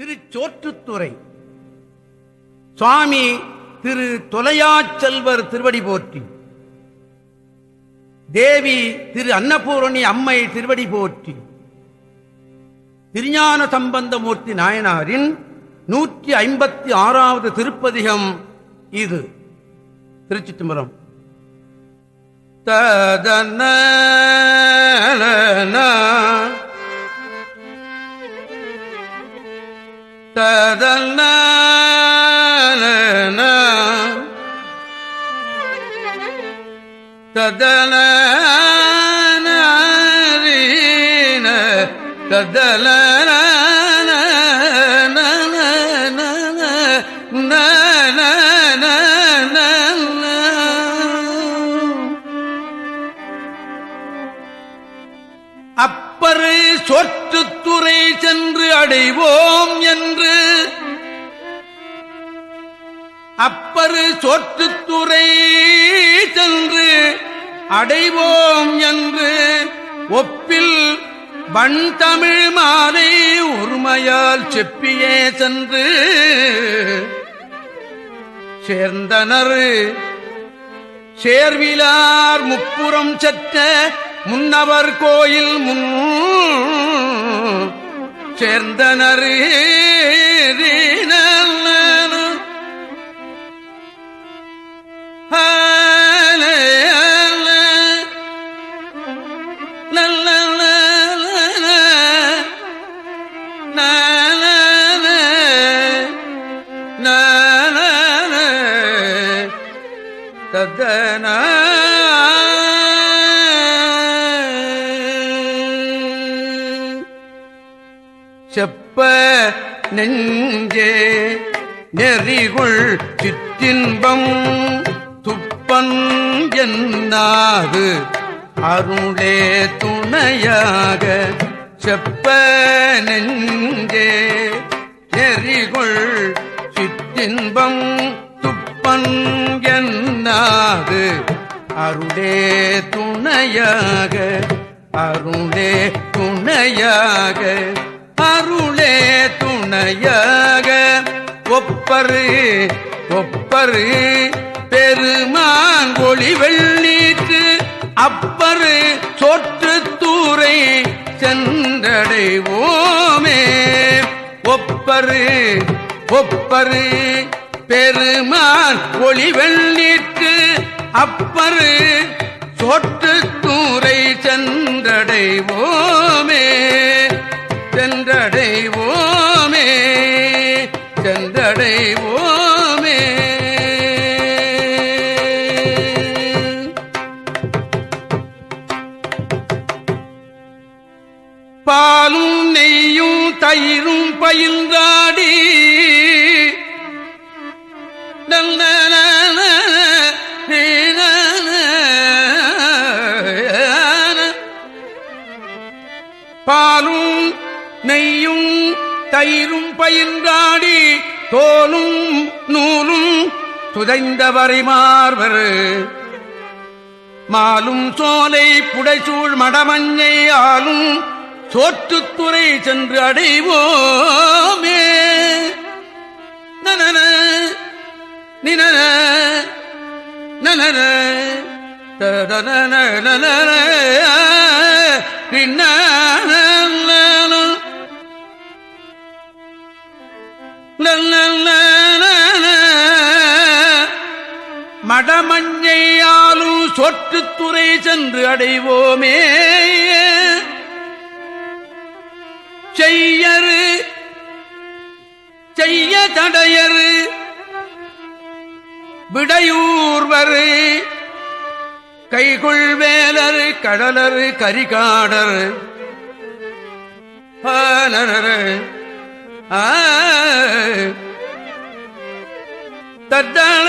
திருச்சோற்றுத்துறை. சுவாமி திரு தொலையாச்செல்வர் திருவடி போற்றி. தேவி திரு அன்னபூரணி அம்மை திருவடி போற்றி. திருஞான சம்பந்தமூர்த்தி நாயனாரின் நூற்றி ஐம்பத்தி ஆறாவது திருப்பதிகம் இது. திருச்சி தும்பரம் ததன ததன ததன ததல அப்பரு சொற்றுத்துறை சென்று அடைவோம் என்று அப்பரு சொற்றுத்துறை சென்று அடைவோம் என்று ஒப்பில் வண்தமிழ் மாலை உரிமையால் செப்பியே சென்று சேர்ந்தனர். சேர்விலார் முப்புறம் சற்ற முன்னவர் கோயில் முன் சேர்ந்தனரே. நெறிகுள் சிற்றின்பம் துப்பன் என்னாது? அருளே துணையாக செப்ப நெஞ்சே. நெறிகுள் சிற்றின்பம் துப்பன் என்னாது? அருளே துணையாக அருளே துணையாக அருளே துணையாக ஒப்பரு ஒப்பரு. பெருமான் ஒளி வெள்ளீற்று அப்பரு சொற்று தூரை சென்றடைவோமே. ஒப்பரு ஒப்பரு. பெருமான் ஒளி வெள்ளீற்று அப்பரு சொற்று தூரை சென்றடைவோமே. சென்றடை பாலும் நெய்யும் தயிரும் பயின்றாடி பாலும் நெய்யும் தயிரும் பயின்றாடி தோலும் நூலும் துதைந்தவரை மார்வர் மாலும் சோலை புடைசூழ் மடமஞ்சை ஆளும் சோற்றுத்துறை சென்று அடைவோமே. நனன நினன நனன. ததனன நனன மடமஞ்சையாலும் சொற்றுத்துறை சென்று அடைவோமே. செய்யரு செய்ய தடையரு விடையூர்வரு கைகுள் வேலரு கடலரு கரிகாடர் தத்தான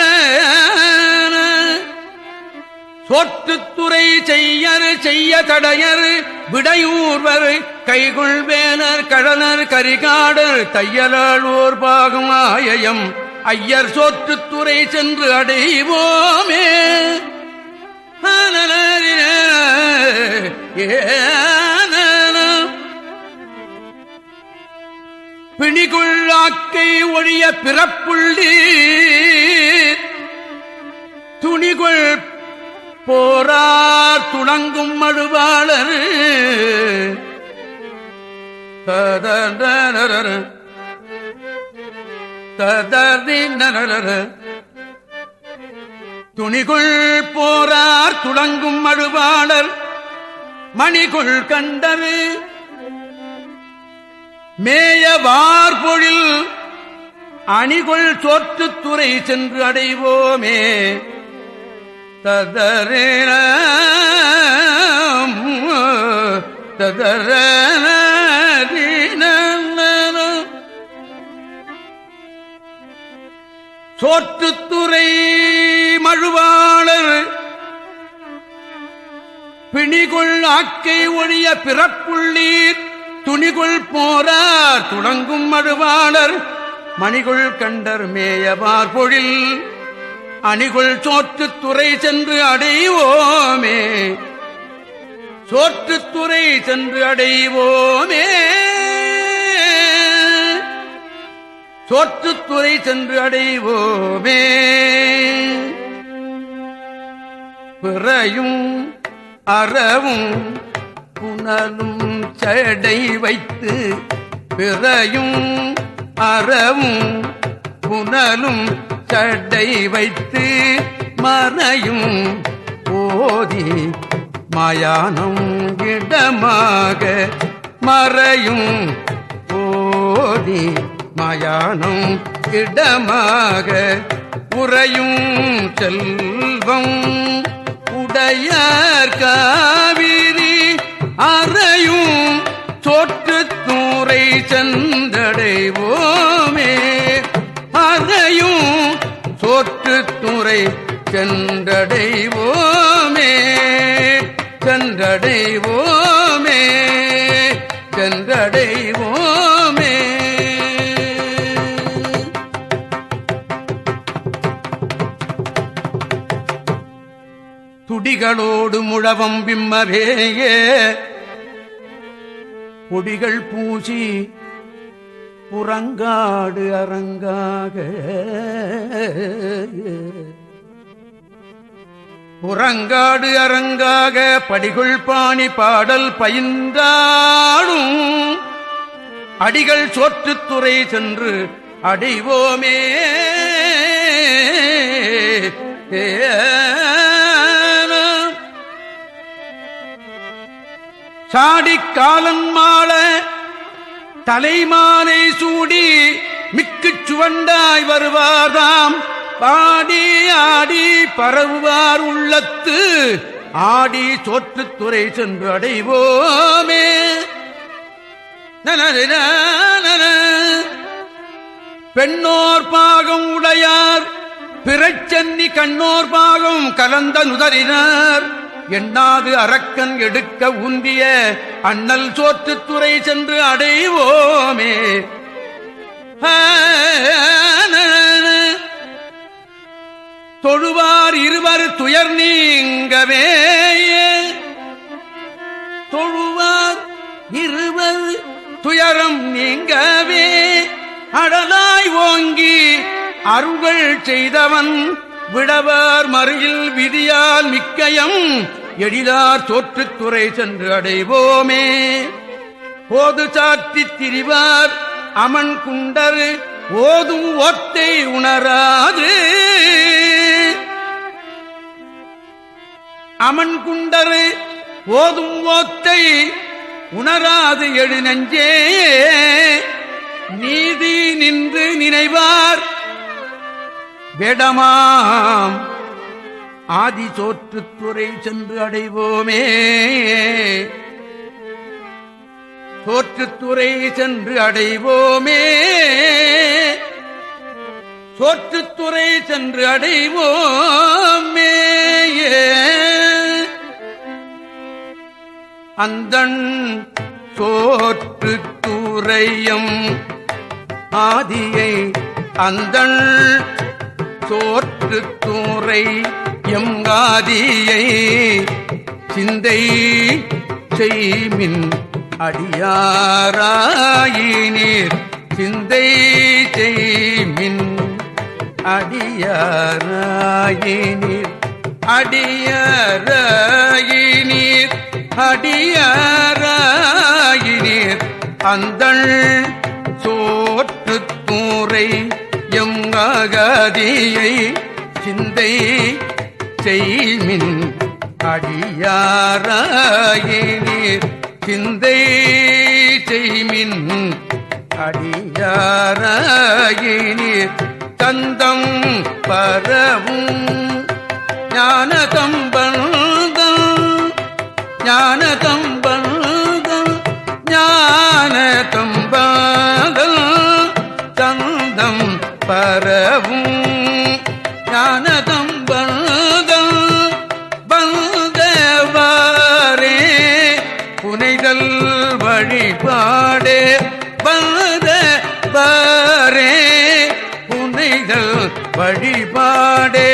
தோற்றுத்துறை செய்யர் செய்ய தடையர் விடையூர்வர் கைகுள் வேலர் கடலர் கரிகாடர் தையலாளோர் பாகம் ஆயயம். ஐயர் சோற்றுத்துறை சென்று அடைவோமே. பிணிகுள்ளாக்கை ஒழிய பிறப்புள்ளி துணிகுள் போரார் துணங்கும் மழுவாளர். ததனரர துணிகுள் போரார் துளங்கும் மழுவாளர். மணிகுள் கண்டரு மேய வார்பொழில் அணிகுள் சோற்றுத்துறை சென்று அடைவோமே. ததரேன ததர சோற்றுத்துறை மழுவாளர் பிணிகொள் ஆக்கை ஒழிய பிறப்புள்ளீர் துணிகொள் போரார் துணங்கும் மழுவாளர் மணிகொள் கண்டர் மேயவார் பொழில். அணிகுள் சோற்று துறை சென்று அடைவோமே. சோற்று துறை சென்று அடைவோமே. சோற்று துறை சென்று அடைவோமே. பிறையும் அறவும் புனலும் சடை வைத்து பிறையும் அறவும் புனலும் சட்டை வைத்து மறையும் போதி மயானம் இடமாக மறையும் போதி மயானம் இடமாக உறையும் செல்வம் உடையார் காவிரி அறையும் சோற்றுத்தூரை தூரை சென்றடைவோ சோற்றுத்துறை சென்றடைவோமே சென்றடைவோமே சென்றடைவோமே. துடிகளோடு முழவம் பிம்மவேயே பொடிகள் பூசி புறங்காடு அரங்காக. புறங்காடு அரங்காக படிகுள் பாணி பாடல் பயின்றாடும். அடிகள் சோற்றுத்துறை சென்று அடைவோமே. சாடிக் காலன் மாள தலைமாலை சூடி மிக்கு சுவண்டாய் வருவார்தாம் பாடி ஆடி பரவுவார் உள்ளத்து. ஆடி சோற்றுத்துறை சென்று அடைவோமே. பெண்ணோர் பாகம் உடையார். பிறச்சன்னி கண்ணோர் பாகம் கலந்த நுதறினார். எண்ணாது அரக்கன் எடுக்க உந்திய அண்ணல் சோற்றுத்துறை சென்று அடைவோமே. தொழுவார் இருவர் துயர் நீங்கவே. தொழுவார் இருவர் துயரம் நீங்கவே. அடலாய் ஓங்கி அருள்கள் செய்தவன் விடவர் மறியில் விதியால் மிக்கயம் எழிலார் தோற்றுத்துறை சென்று அடைவோமே. போது சாற்றி திரிவார் அமன் குண்டர் ஓதும் ஒத்தை உணராது. அமன் குண்டர் ஓதும் ஓத்தை உணராது எழு நெஞ்சே. நீதி நின்று நினைவார் வேடமாம் ஆதி சோற்றுத்துறை சென்று அடைவோமே. சோற்றுத்துறை சென்று அடைவோமே. சோற்றுத்துறை சென்று அடைவோமே. அந்தன் சோற்றுத்துறையும் ஆதியை அந்தள் சோற்றுத்துறை எங்காதியை சிந்தை செய்மின் அடியாராயினீர். சிந்தை செய்மின் அடியாராயினீர். அடியாராயினீர். அடியாராயினீர். அந்தள் சோற்று தூரை எம் சிந்தை செய்மின் அடியாராயினீர் சிந்தை செய்மின் அடியாராயினீர் தந்தம் பரவும் ஞானதம் வழிபாடே வந்த பாரே புனைகள் வழிபாடே.